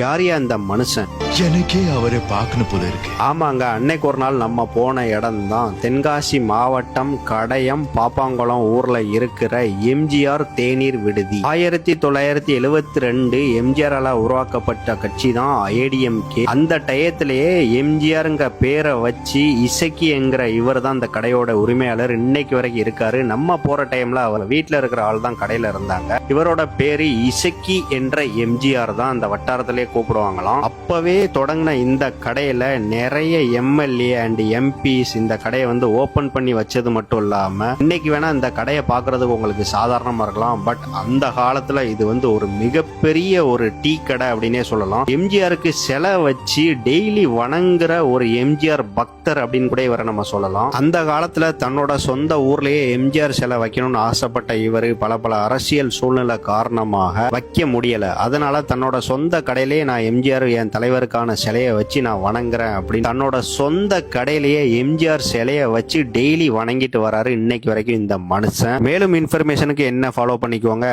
யாரையா அந்த மனுஷன்? எனக்கே அவரை பார்க்கணும் போல இருக்கு. ஆமாங்க அன்னைக்கு ஒரு நாள் நம்ம போன இடம் தான் தென்காசி மாவட்டம் கடையம் பாப்பாங்குளம் ஊர்ல இருக்கிற எம்ஜிஆர் தேநீர் விடுதி. ஆயிரத்தி தொள்ளாயிரத்தி எழுவத்தி ரெண்டு எம்ஜிஆரால உருவாக்கப்பட்ட கட்சி தான் ஏடிஎம்கே. அந்த டயத்திலேயே எம்ஜிஆருங்க பேரை வச்சு இசக்கி என்கிற இவர் தான் அந்த கடையோட உரிமையாளர். இன்னைக்கு வரைக்கும் இருக்காரு. நம்ம போற டைம்ல அவர் வீட்டுல இருக்கிற ஆள் தான் கடையில இருந்தாங்க. இவரோட பேரு இசக்கி என்ற எம்ஜிஆர் தான். அந்த வட்டாரத்திலே கூப்பிடுவாங்களாம். அப்பவே தொடங்கின இந்த கடையில நிறைய எம்எல்ஏ அண்ட் எம்பிஸ் இந்த கடையை வந்து ஓபன் பண்ணி வச்சது மட்டும் இல்லாம இன்னைக்கு வேணா இந்த கடையை பார்க்குறதுக்கு உங்களுக்கு சாதாரணமாக இருக்கலாம். பட் அந்த காலத்துல இது வந்து ஒரு மிகப்பெரிய ஒரு டீ கடை அப்படின்னே சொல்லலாம். எம்ஜிஆருக்கு சிலை வச்சு டெய்லி வணங்குற ஒரு எம்ஜிஆர் பக்தர் அப்படின்னு கூட இவரை நம்ம சொல்லலாம். அந்த காலத்துல தன்னோட சொந்த ஊர்லயே எம்ஜிஆர் சிலை வைக்கணும்னு ஆசைப்பட்ட இவர் பல பல அரசியல் சூழ்நிலை காரணமாக வைக்க முடியல. அதனால தன்னோட சொந்த கடையிலேயே நான் எம்ஜிஆர் என் தலைவருக்கு எம்ஜிஆருக்கான சிலையை வச்சு நான் வணங்குறேன் அப்படின்னு தன்னோட சொந்த கடையிலேயே எம்ஜிஆர் சிலையை வச்சு டெய்லி வணங்கிட்டு வராரு இன்னைக்கு வரைக்கும் இந்த மனுஷன். மேலும் இன்ஃபர்மேஷனுக்கு என்ன ஃபாலோ பண்ணிக்கோங்க.